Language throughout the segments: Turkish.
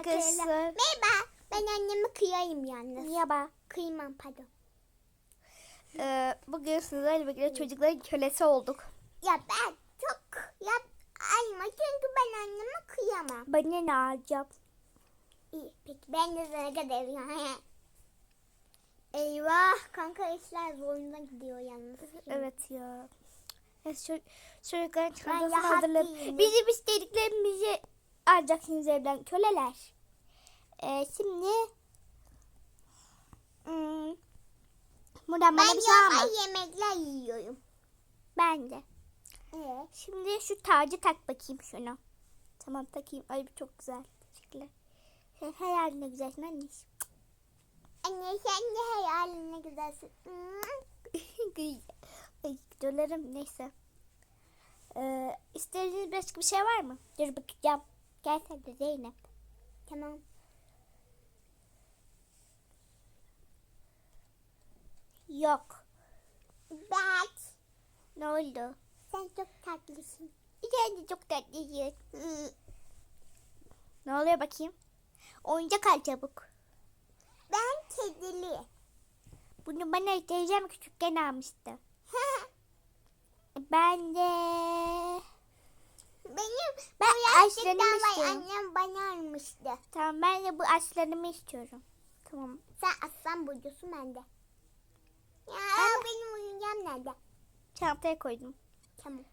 arkadaşlar. Merhaba. Ben annemi kıyayım yalnız. Merhaba. Kıymam pardon. Ee, bugün sizlerle birlikte çocukların kölesi olduk. Ya ben çok ya ayma çünkü ben anneme kıyamam. Ben ne alacağım? İyi peki ben de sana kadar Eyvah kanka işler zoruna gidiyor yalnız. Evet ya. Ço- çocukların çantasını hazırlayıp bizim istediklerimizi alacaksınız evden köleler. Ee, şimdi hmm, buradan bana Ben bir şey alma. ya yemekler yiyorum. Ben de. Evet. Şimdi şu tacı tak bakayım şunu. Tamam takayım. Ay bu çok güzel. Teşekkürler. Sen her haline güzelsin anneciğim. Anne sen de hayaline güzelsin. Ay dönerim neyse. Ee, istediğiniz başka bir şey var mı? Dur bakacağım. Gel sen de Zeynep. Tamam. Yok. Bak Ne oldu? sen çok tatlısın. Sen de çok tatlısın. Ne oluyor bakayım? Oyuncak al çabuk. Ben kedili. Bunu bana teyzem küçükken almıştı. Ben de... Benim Ben bu yaşlıktan var annem bana almıştı. Tamam ben de bu aslanımı istiyorum. Tamam. Sen aslan burcusun ben de. Ya Ben- benim oyuncağım nerede? Çantaya koydum. Tamam.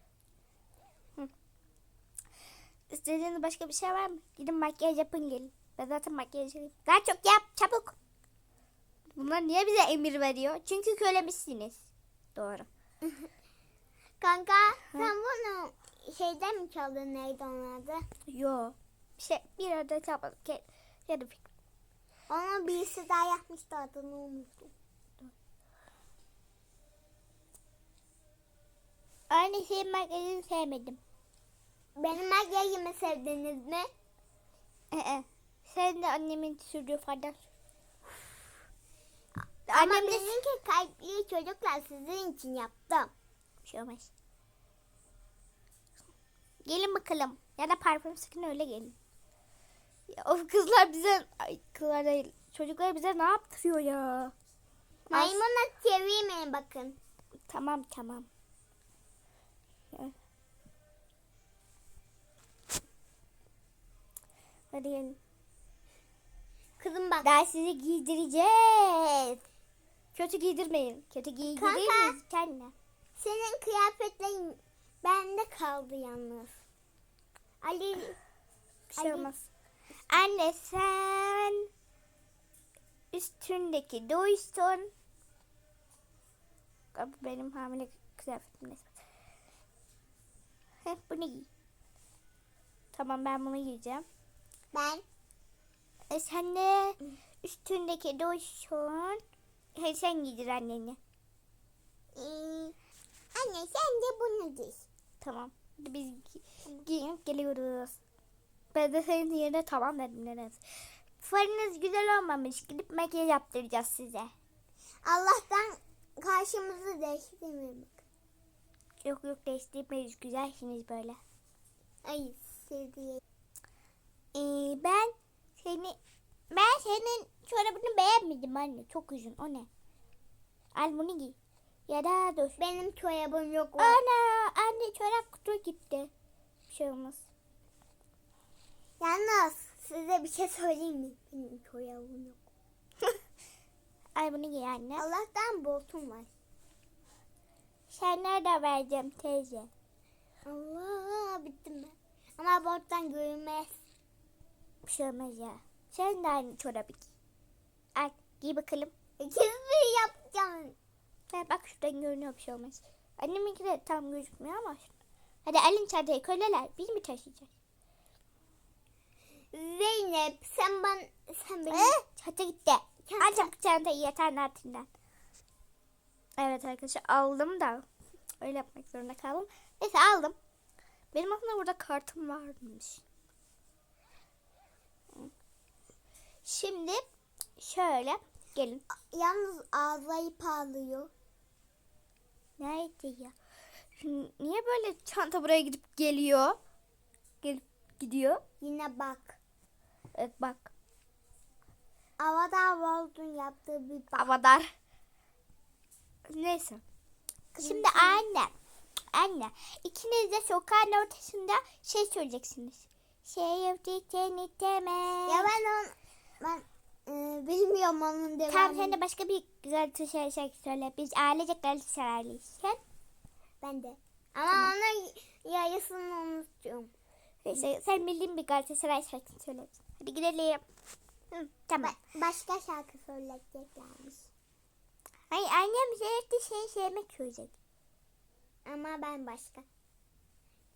İstediğiniz başka bir şey var mı? Gidin makyaj yapın gelin. Ben zaten makyaj yapayım. Daha çok yap çabuk. Bunlar niye bize emir veriyor? Çünkü kölemişsiniz. Doğru. Kanka sen bunu şeyden mi çaldın neydi onun adı? Yo. Şey bir arada. Gel. Yarı fikir. Onu birisi daha yapmıştı adını unuttum. Aynı şeyin makyajını sevmedim. Benim makyajımı sevdiniz mi? Ee, sen de annemin sürdüğü fardan. Ama Annem de benimki kalpli çocuklar sizin için yaptım. bir şey olmaz. Gelin bakalım. Ya da parfüm sıkın öyle gelin. Ya, of kızlar bize ay kızlar değil. Çocuklar bize ne yaptırıyor ya? Maymuna çevireyim beni bakın. Tamam tamam. Ya. Hadi gelin. Kızım bak. Daha sizi giydireceğiz. Kötü giydirmeyin. Kötü giydiririz kendine. Senin kıyafetlerin bende kaldı yalnız. Ali Bir şey Ali. olmaz. Anne sen üstündeki doysun. Bu benim hamile kıyafetim neyse. Heh, bunu giy. Tamam ben bunu giyeceğim. ben E sen de üstündeki doysun. Hadi sen giydir anneni. ee, anne sen de bunu giy. Tamam. Biz gi- giyinip geliyoruz. Ben de senin yerine tamam dedim Nenes. Farınız güzel olmamış. Gidip makyaj yaptıracağız size. Allah'tan karşımızı değiştirmiyor bak. Yok yok değiştirmeyiz. Güzelsiniz böyle. Ay sevdiğim. Ee, ben seni ben senin çorabını beğenmedim anne. Çok uzun. O ne? Al bunu giy. Ya da dur. Benim çorabım yok. o. Ana anne çorap kutu gitti. Bir şey olmaz. Yalnız size bir şey söyleyeyim mi? Benim çorabım yok. Al bunu giy anne. Allah'tan boltum var. Sen nerede vereceğim teyze? Allah bittim ben. Ama bolttan görünmez. Bir şey olmaz ya. Sen de aynı çorabı giy. Al giy bakalım. Kızı yapacağım. Ha, bak şuradan görünüyor bir şey olmaz. Anneminki de tam gözükmüyor ama. Hadi alın çantayı köleler. Biz mi taşıyacağız? Zeynep sen ben sen beni Ee, çanta gitti. Çanta. Al çabuk çantayı yatağın altından. Evet arkadaşlar aldım da. Öyle yapmak zorunda kaldım. Neyse aldım. Benim aslında burada kartım varmış. Şimdi şöyle gelin. yalnız ağzayı parlıyor. Nerede ya? Şimdi Niye böyle çanta buraya gidip geliyor? Gelip gidiyor. Yine bak. Evet bak. Avatar World'un yaptığı bir bak. Avadar. Neyse. Şimdi anne. Anne. ikiniz de sokağın ortasında şey söyleyeceksiniz. Sevdi seni deme. Ya ben on, ben bilmiyorum onun devamını. Tamam sen de başka bir Galatasaray şarkı söyle. Biz ailecek Galatasaraylıyız. Sen? Ben de. Ama onun yarısını unutuyorum. Neyse sen bildiğin bir Galatasaray şarkısı söyle. Hadi gidelim. Hı, tamam. Ba- başka şarkı söyleyeceklermiş. Ay annem sürekli şey sevmek söyleyecek. Ama ben başka.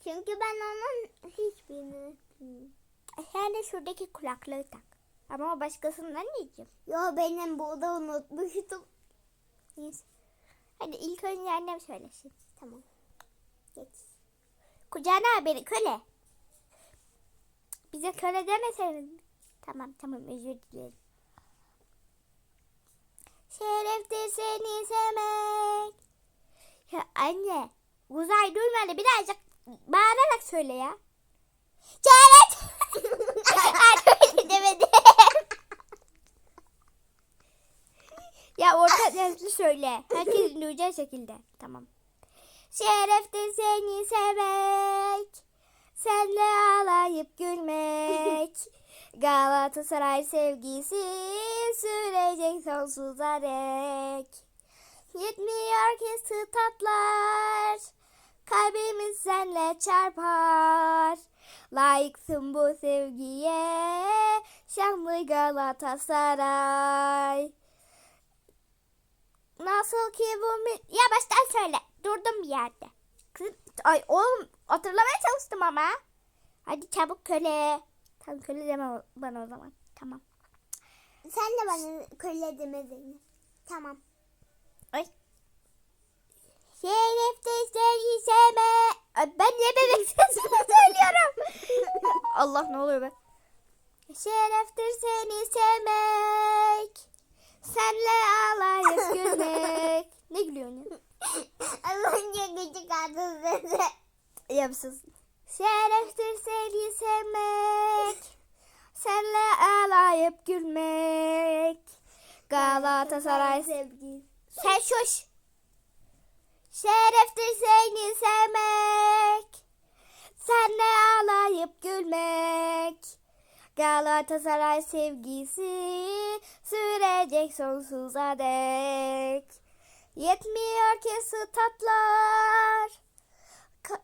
Çünkü ben onun hiçbirini bilmiyorum. Sen de şuradaki kulaklığı tak. Ama başkasından diyeceğim. Yo benim burada unutmuştum. Neyse. Hadi ilk önce annem söylesin. Tamam. Geç. Kucağına beni köle. Bize köle demeseydin. Tamam tamam özür dilerim. Şereftir seni sevmek. Ya anne uzay duymadı birazcık bağırarak söyle ya. Şeref. Anne demedim. Ya orta sesli söyle. Herkesin duyacağı şekilde. Tamam. Şereftir seni sevmek. Senle ağlayıp gülmek. Galatasaray sevgisi sürecek sonsuza dek. Yetmiyor ki statlar. Kalbimiz senle çarpar. Layıksın bu sevgiye. Şanlı Galatasaray. Nasıl ki bu. Ya baştan söyle. Durdum bir yerde. Kız... Ay oğlum hatırlamaya çalıştım ama. Hadi çabuk köle. Tamam köle deme bana o zaman. Tamam. Sen de bana köle demedin. Tamam. Ay. Şerefte seni sevme. Ben niye bebek sesini söylüyorum? Allah ne oluyor be? Şereftir seni sevmek. Senle ağlayıp gülmek. ne gülüyorsun ya? Az önce gıcık aldın seni. Yapsız. Şereftir seni sevmek. Senle ağlayıp gülmek. Galatasaray sevgisi. Sen şuş. Şereftir seni sevmek. Senle ağlayıp gülmek. Galatasaray sevgisi sürecek sonsuza dek. Yetmiyor ki statlar. Ka-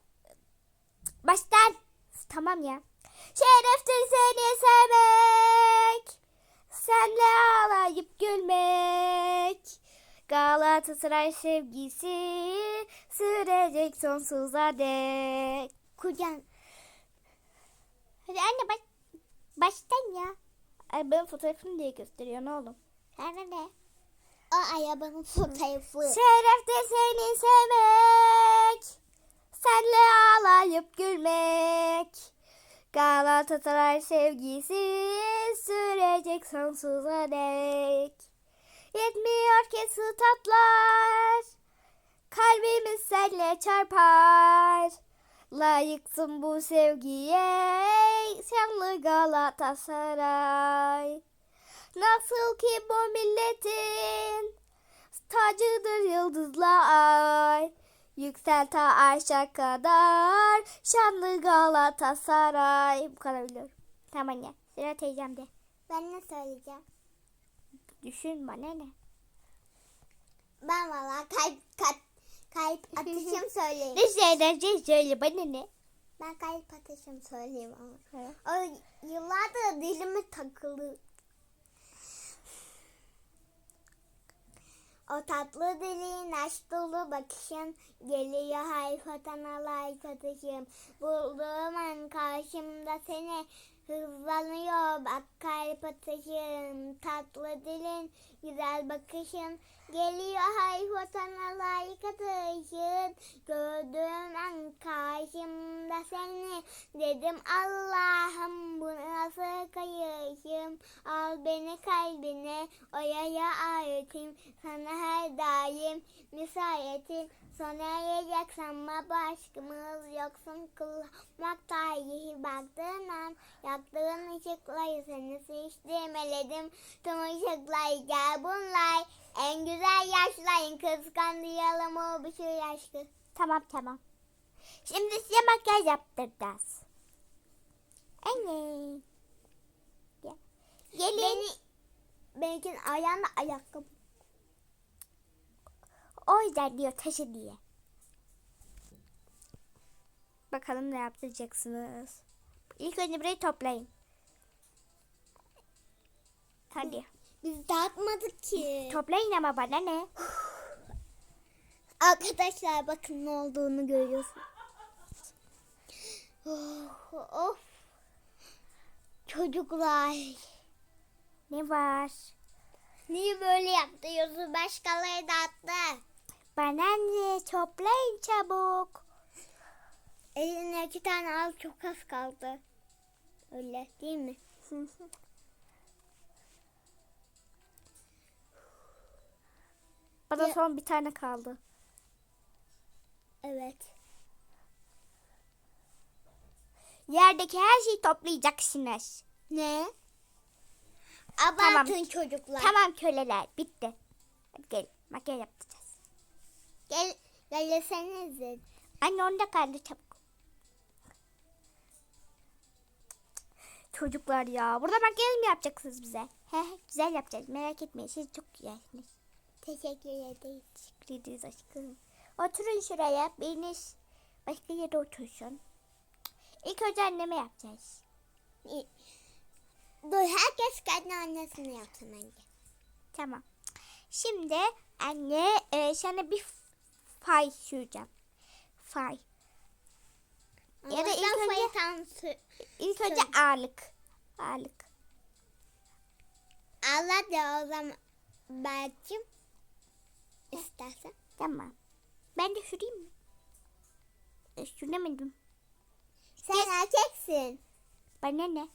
Baştan. Tamam ya. Şereftir seni sevmek. Senle ağlayıp gülmek. Galatasaray sevgisi sürecek sonsuza dek. Kucağın. Hadi anne baş, baştan ya. Ay ben fotoğrafını diye gösteriyor ne oğlum. Sana ne? O arabanın fotoğrafı. Şerefte seni sevmek. Senle ağlayıp gülmek. Galatasaray sevgisi sürecek sonsuza dek. Yetmiyor ki statlar. Kalbimiz senle çarpar. Layıksın bu sevgiye. Şanlı Galatasaray. Nasıl ki bu milletin tacıdır yıldızla ay. Yüksel ta arşa kadar şanlı Galatasaray. Bu kadar biliyorum. Tamam anne. Sıra teyzemde. Ben ne söyleyeceğim? Düşün bana ne? Ben valla kalp, kalp, kalp atışım söyleyeyim. Ne söyleyeceğim söyle bana ne? Ben kalp atışım söyleyeyim ama. O yıllardır dilime takılı. O tatlı dilin, aşk dolu bakışın geliyor hayfatan alay satışım. Bulduğum an karşımda seni hızlanıyor bak kalp atışım. Tatlı dilin, güzel bakışın geliyor. Hayfatan alay katışın. Gördüğüm an karşımda seni. Dedim Allah'ım bu nasıl kayışım. Al beni kalbine oyaya ayetim. Sana her daim müsayetim. Sona erecek sanma başkımız yoksun. Kullanmak dahi baktığın an Yaktığın ışıkları seni seçtim eledim Tüm ışıklar gel bunlar En güzel yaşlayın kıskandıralım o bir şey aşkı Tamam tamam. Şimdi size makyaj yaptıracağız. Anne. Gel. Gelin. Beni Benimkinin ayağında ayakkabı O yüzden diyor taşı diye. Bakalım ne yaptıracaksınız. İlk önce burayı toplayın. Hadi. Biz dağıtmadık ki. Toplayın ama bana ne? Arkadaşlar bakın ne olduğunu görüyorsun. Oh, of. Çocuklar. Ne var? Niye böyle yaptırıyorsun? Başkaları dağıttı. Bana ne? Toplayın çabuk. Eline iki tane al çok az kaldı. Öyle değil mi? Bana Ya- son bir tane kaldı. Evet. Yerdeki her şeyi toplayacaksınız. Ne? Tamam. Abartın çocuklar. Tamam köleler bitti. Hadi gel makyaj yapacağız. Gel, gelsenize. Anne onda kaldı çabuk. Çocuklar ya. Burada makyaj mı yapacaksınız bize? He güzel yapacağız. Merak etmeyin. Siz çok güzelsiniz. Teşekkür ederiz aşkım. Oturun şuraya. Biriniz başka yere otursun. İlk önce anneme yapacağız. Dur herkes kendi annesini yapsın önce. Tamam. Şimdi anne e, sana bir fay süreceğim. Fay. Ya da ilk önce- sür- İlk önce ağırlık. Ağırlık. Allah da o zaman belki istersen. Tamam. Ben de süreyim mi? E, süremedim. Sen erkeksin. Bana ne?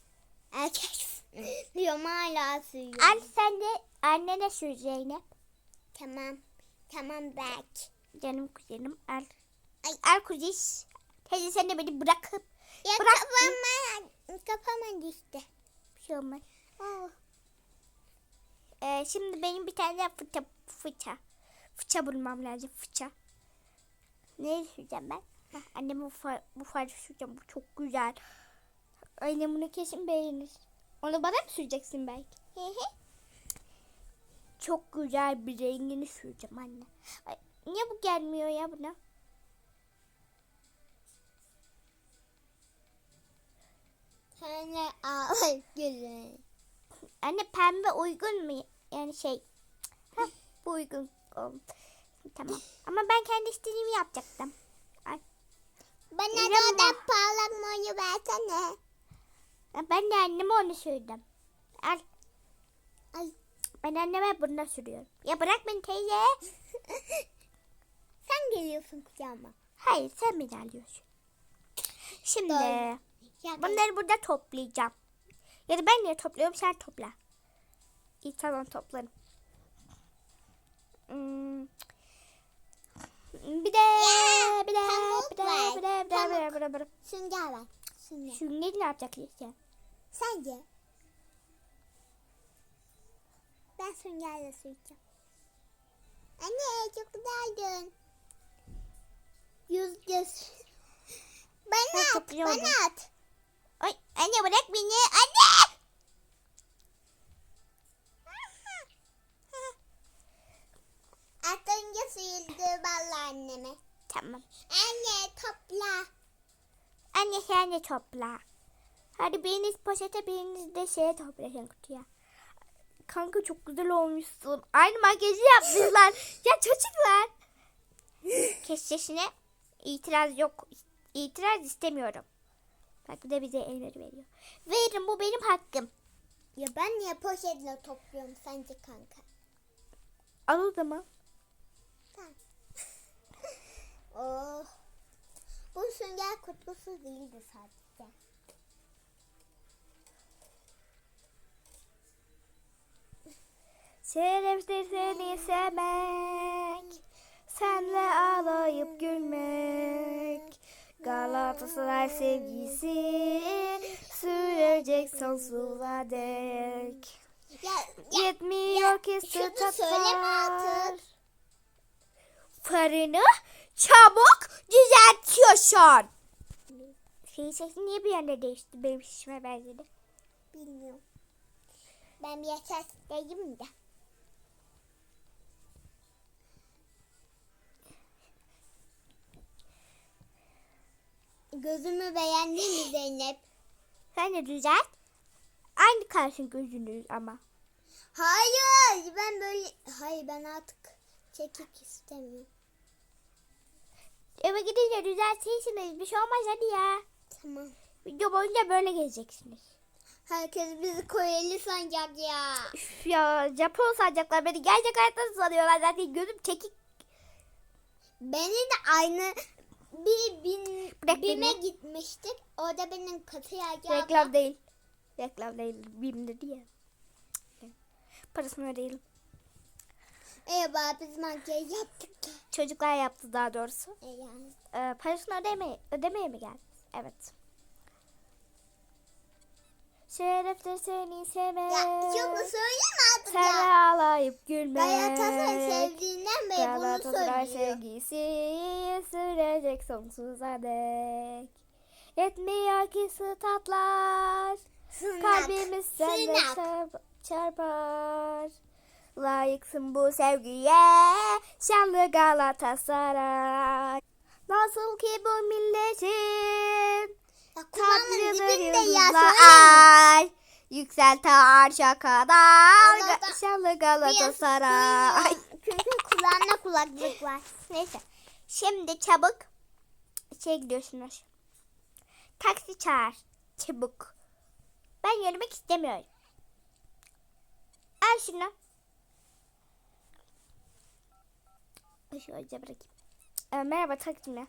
Erkeksin. Diyorum hala sürüyorum. Al sen de annene sür Zeynep. Tamam. Tamam belki. Canım kuzenim al. Ay. Al kuziş. Teyze sen de beni bırakıp Ya Bırak. kafama, kafama düştü. bir şey olmaz. Oh. Ee, şimdi benim bir tane fıça, fıça. Fıça bulmam lazım fıça. Ne süreceğim ben? Hah, annem bu, far, bu farı süreceğim. Bu çok güzel. Annem bunu kesin beğenir. Onu bana mı süreceksin belki? Hı hı. Çok güzel bir rengini süreceğim anne. Ay, niye bu gelmiyor ya buna? Sana ağır gülün. Anne pembe uygun mu? Yani şey. Heh, bu uygun. Tamam. Ama ben kendi istediğimi yapacaktım. Ay, Bana da mi? da parlakmayı versene. ben de anneme onu sürdüm. Al. Ay. Ben anneme bunu sürüyorum. Ya bırak beni teyze. Sen geliyorsun kucağıma. Hayır sen beni alıyorsun. Şimdi Doğru. Bunları burada toplayacağım. Ya da ben niye topluyorum sen topla. İyi tamam toplarım. Hmm. Bir de Ya, bir de bir de bir de bir de bir de bir de. Sünger ver. Sünger. Şu ne yapacak işte? Sence? Ben süngerle süreceğim. Anne çok güzeldin. Yüz göz. Bana at, bana at. Ay anne bırak beni anne. Sıyıldı valla anneme. Tamam. Anne topla. Anne sen de topla. Hadi biriniz poşete biriniz de şeye toplayın kutuya. Kanka çok güzel olmuşsun. Aynı makyajı yapmışlar. ya çocuklar. Kes sesine. İtiraz yok. İtiraz istemiyorum. Bak bir de bize elleri veriyor. Verin bu benim hakkım. Ya ben niye poşetle topluyorum sence kanka? Al o zaman. Oh. Bu sünger kutusu değildi sadece. Şereftir seni sevmek. Senle ağlayıp gülmek. Galatasaray sevgisi sürecek sonsuza dek. Ya, Yetmiyor ki şunu statlar. söyleme artık. Farını çabuk düzeltiyorsun. Senin sesin niye bir yerde değişti? Benim şişime benzedi. bilmiyorum. Ben bir yaşastayım da. Gözümü beğendin mi Zeynep? Sen de düzelt. Aynı kalsın gözünüz ama. Hayır ben böyle hayır ben artık çekik istemiyorum. Eve gidince düzeltirsiniz. Bir şey olmaz hadi ya. Tamam. Video boyunca böyle gezeceksiniz. Herkes bizi Koreli sanacak ya. Üf ya Japon sanacaklar beni. Gerçek hayatta sanıyorlar zaten. Gözüm çekik. Beni de aynı bir bin, Bırak bime beni. gitmiştik. Orada benim katı yağcı Reklam değil. Reklam değil. Bim dedi ya. Parasını ödeyelim. Eyvah biz makyaj yaptık. Çocuklar yaptı daha doğrusu. E yani. Ee, parasını ödemeye, ödemeye mi geldiniz? Evet. Şereftir seni sevmek. Ya şunu söyleme artık Sen ya. ağlayıp gülmek. Galatasaray sevdiğinden beri bunu Galatasaray söylüyor. sevgisi sürecek sonsuza dek. Yetmiyor ki statlar. Kalbimiz sende çarpar. Layıksın bu sevgiye. Şanlı Galatasaray. Nasıl ki bu milletin yıldızlar söyleme. ay. Yükselti arşa kadar. Ga- Şanlı Galatasaray. Çünkü kulağımda kulaklık var. Neyse. Şimdi çabuk şey gidiyorsunuz. Taksi çağır. Çabuk. Ben yürümek istemiyorum. Al şunu. Şöyle bırakayım. Ee, merhaba taksime.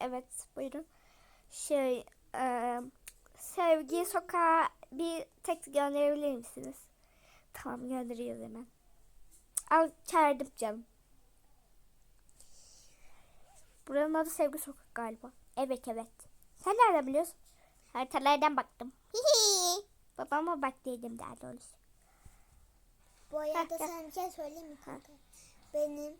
Evet buyurun. Şey e, Sevgi sokağa bir taksi gönderebilir misiniz? Tamam gönderiyoruz hemen. Al çağırdım canım. Buranın adı Sevgi Sokak galiba. Evet evet. Sen nereden biliyorsun? Haritalardan baktım. Hihi. Babama bak dedim daha doğrusu. Bu arada sana bir şey söyleyeyim mi kanka? Benim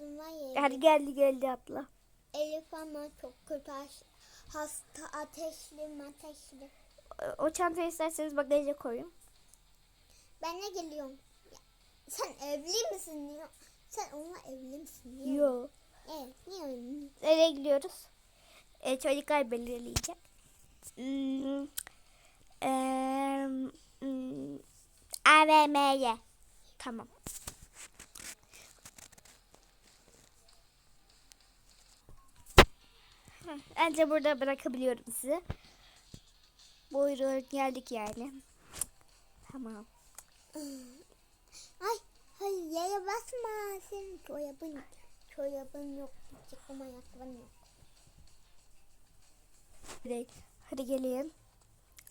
var ya. Hadi geldi geldi atla. Elif ama çok kötü hasta ateşli ateşli. O- çantayı isterseniz bagaja koyun. Ben de geliyorum. Sen evli misin diyor. Sen onunla evli misin diyor. Yo. Evet niye? Nereye gidiyoruz? E, çocuklar belirleyecek. Hmm. Eee, hmm. AVM'ye. Tamam. Heh, Bence burada bırakabiliyorum sizi. Buyurun geldik yani. Tamam. Ay hayır yere basma. Senin çorabın, çorabın yok. Çıkma ayakkabın yok. Hadi, hadi gelin.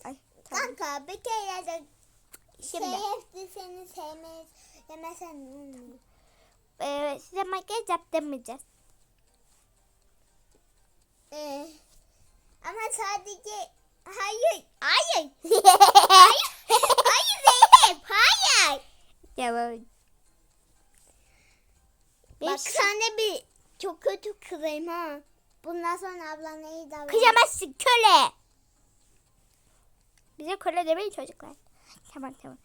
Ay, tamam. Kanka bir kere de Şimdi sevdi seni sevmeyiz. Demesen ne olur? e, size makyaj yaptırmayacağız. Ee, ama sadece hayır hayır hayır hayır Zeynep hayır. Devam. Bak Beş- sen de bir çok kötü kızayım ha. Bundan sonra ablana iyi davran. Kıyamazsın köle. Bize köle demeyin çocuklar. Tamam tamam.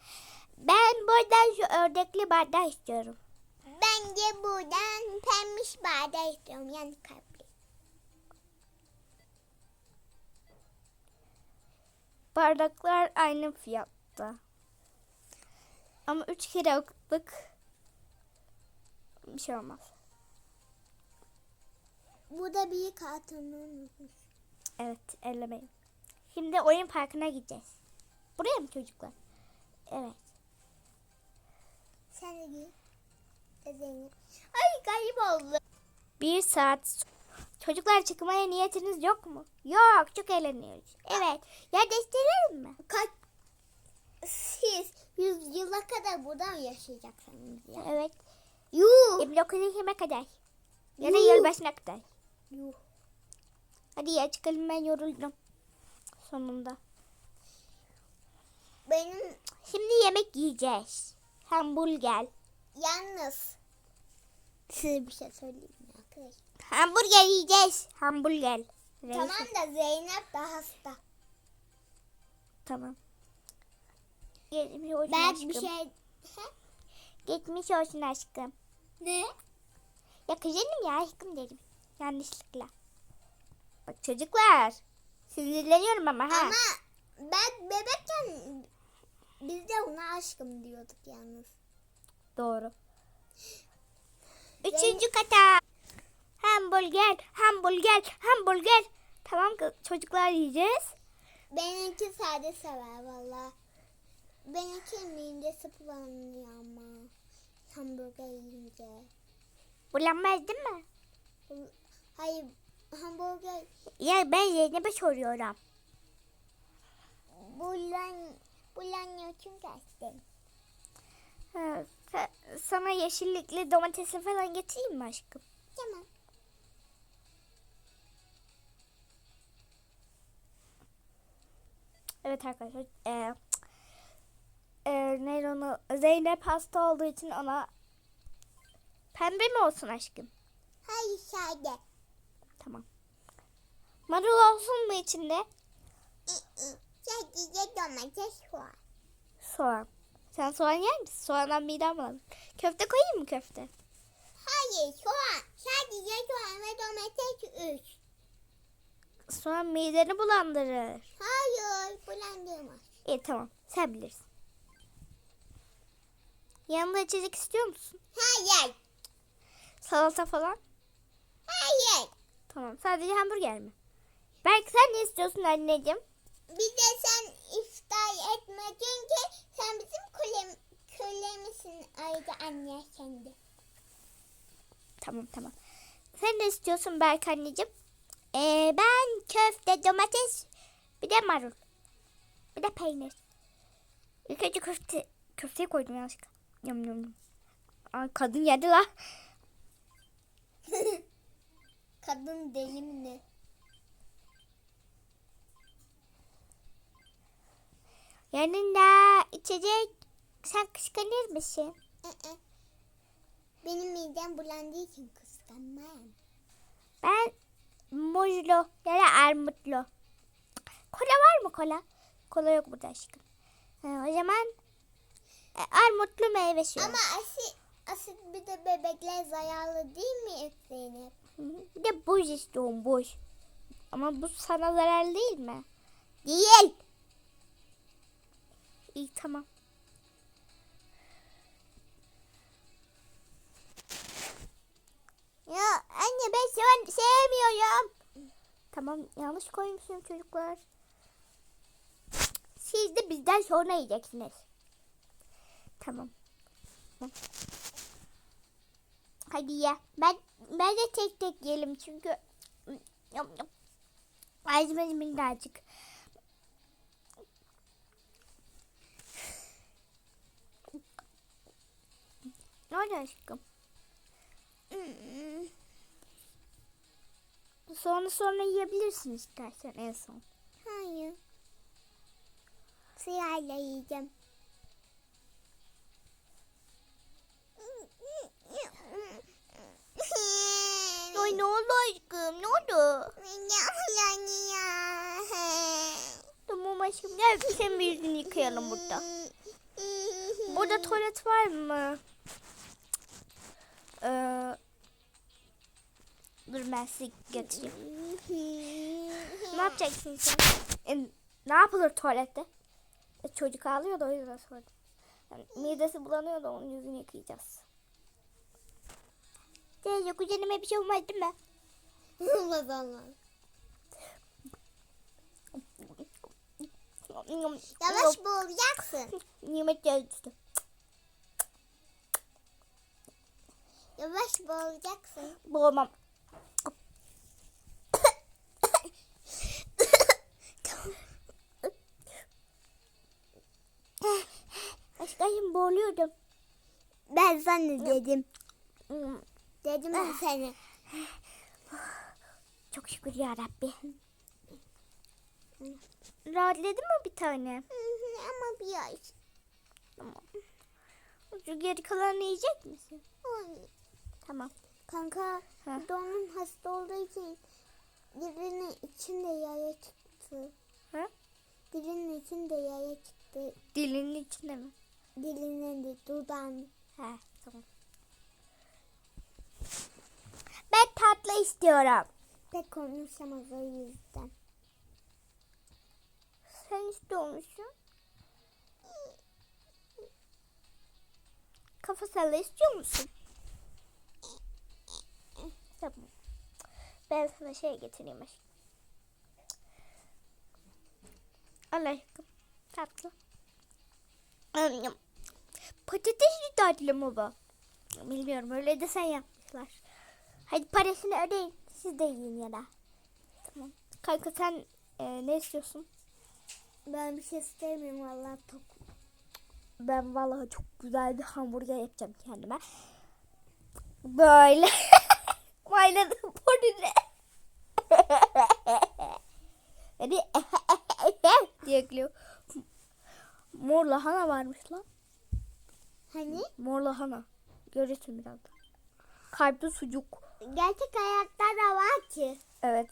Ben buradan şu ördekli bardağı istiyorum. Bence buradan pembiş bardağı istiyorum yani kalpli. Bardaklar aynı fiyatta. Ama üç kere okuduk. Bir şey olmaz. Bu da bir kartonu. Evet ellemeyin. Şimdi oyun parkına gideceğiz. Buraya mı çocuklar? Evet. Sen de giy. Zeynep. Ay garip oldu. Bir saat. Çocuklar çıkmaya niyetiniz yok mu? Yok çok eğleniyoruz. Evet. Yer değiştirelim mi? Kaç siz 100 100 yıla kadar burada mı yaşayacaksınız ya? Evet. Yuh. Emre okula gitmeye kadar. Ya da Yuh. yılbaşına kadar. Yuh. Hadi ya çıkalım ben yoruldum. Sonunda. Benim Şimdi yemek yiyeceğiz. Hamburger. yalnız size bir şey söyleyeyim mi arkadaşlar? Hamburger yiyeceğiz. Hamburger. Neyse. Tamam da Zeynep de hasta. Tamam. Geçmiş olsun Ben aşkım. bir şey... Geçmiş olsun aşkım. Ne? Ya kızım ya aşkım dedim. Yanlışlıkla. Bak çocuklar. Sinirleniyorum ama ha. Ama ben bebekken biz de ona aşkım diyorduk yalnız. Doğru. Üçüncü kata. Hamburger, hamburger, hamburger. Tamam çocuklar yiyeceğiz. Benimki sade sever valla. Benimki midesi bulanıyor ama. Hamburger yiyince. Bulanmaz değil mi? Hayır hamburger Ya ben Zeynep'e soruyorum. bulan, bulanıyor çünkü açtım. Ha, sana yeşillikli domatesi falan getireyim mi aşkım? Tamam. Evet arkadaşlar. E, e, neydi onu? Zeynep hasta olduğu için ona pembe mi olsun aşkım? Hayır sade. Tamam. Marul olsun mu içinde? Sadece domates var. Soğan. Sen soğan yer misin? Soğandan midem bulanır. Köfte koyayım mı köfte? Hayır soğan. Sadece soğan ve domates üç. Soğan mideni bulandırır. Hayır bulandırmaz. İyi tamam. Sen bilirsin. Yanında içecek istiyor musun? Hayır. Salata falan? Hayır. Tamam. Sadece hamburger mi? Belki sen ne istiyorsun anneciğim? Bir de sen iftar etme çünkü sen bizim kölem, kölemizsin ayrıca anne kendi. Tamam tamam. Sen ne istiyorsun belki anneciğim? Ee, ben köfte, domates, bir de marul. Bir de peynir. İlk önce köfte, köfteyi koydum yanlışlıkla. Yum yum yum. Aa, kadın yedi la. Kadın deli mi ne? Yanında içecek. Sen kıskanır mısın? Benim midem bulandığı için kıskanmam. Ben muzlu ya da armutlu. Kola var mı kola? Kola yok burada aşkım. Ha, o zaman e, armutlu meyve suyu. Ama asit, asit bir de bebekler zararlı değil mi Zeynep? Bir de buz istiyorum buz. Ama bu sana zararlı değil mi? Değil. İyi tamam. Ya anne ben seven, sevmiyorum. Tamam yanlış koymuşum çocuklar. Siz de bizden sonra yiyeceksiniz. Tamam. Hadi ya. Ben ben de tek tek yiyelim çünkü. Ağzımız minnacık. Ne oldu aşkım? Sonra sonra yiyebilirsin istersen en son. Hayır. Sıyayla yiyeceğim. Ay ne oldu aşkım? Ne oldu? Tamam aşkım gel senin bir yüzünü yıkayalım burada. Burada tuvalet var mı? Ee, dur ben size götüreyim. Ne yapacaksın sen? E, ne yapılır tuvalette? E, çocuk ağlıyor da o yüzden sordum. Yani midesi bulanıyor da onun yüzünü yıkayacağız. Teyze kuzenime bir şey olmaz değil mi? Olmaz olmaz. Yavaş boğulacaksın. Yemek geldi. Yavaş boğulacaksın. Boğmam. Sana dedim. Dedim ben seni. Çok şükür ya Rabbi. Rahatladın mı bir tane? Ama biraz. Tamam. Şu geri kalanını yiyecek misin? Tamam. Kanka Ha. donun hasta olduğu için dilinin içinde yaya çıktı. Ha? Dilinin içinde yaya çıktı. Dilinin içinde mi? Dilinin de dudağın. He tamam. Ben tatlı istiyorum. Pek konuşamaz o yüzden. Sen istiyor musun? Kafa salla istiyor musun? Tamam. Ben sana şey getireyim aşkım. Al aşkım. Tatlı. Yum. Patatesli tatlı mı bu? Bilmiyorum öyle de sen yapmışlar. Hadi parasını ödeyin. Siz de yiyin ya da. Tamam. Kanka sen e, ne istiyorsun? Ben bir şey istemiyorum valla tok. Ben vallahi çok güzel bir hamburger yapacağım kendime. Böyle. Mayladım burnunu. Hadi diye ekliyor. Mor lahana varmış lan. Hani? Mor lahana. Görürsün birazdan. Kalpli sucuk. Gerçek hayatta da var ki. Evet.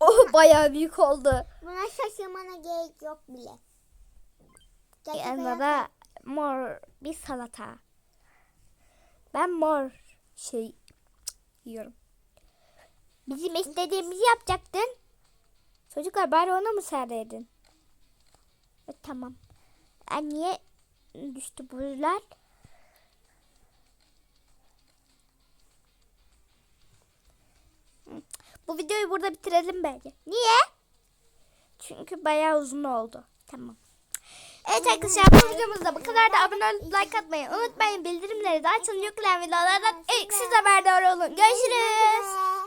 Oh bayağı büyük oldu. Buna şaşırmana gerek yok bile. Gerçek Yanında da mor bir salata. Ben mor şey yiyorum. Bizim istediğimizi yapacaktın. Çocuklar bari ona müsaade edin. E, tamam. Niye düştü buzlar? Bu videoyu burada bitirelim bence. Niye? Çünkü bayağı uzun oldu. Tamam. Evet arkadaşlar bu videomuzda bu kadar da abone olup like atmayı unutmayın. Bildirimleri de açın. Yüklenen videolardan ilk siz haberdar olun. Görüşürüz.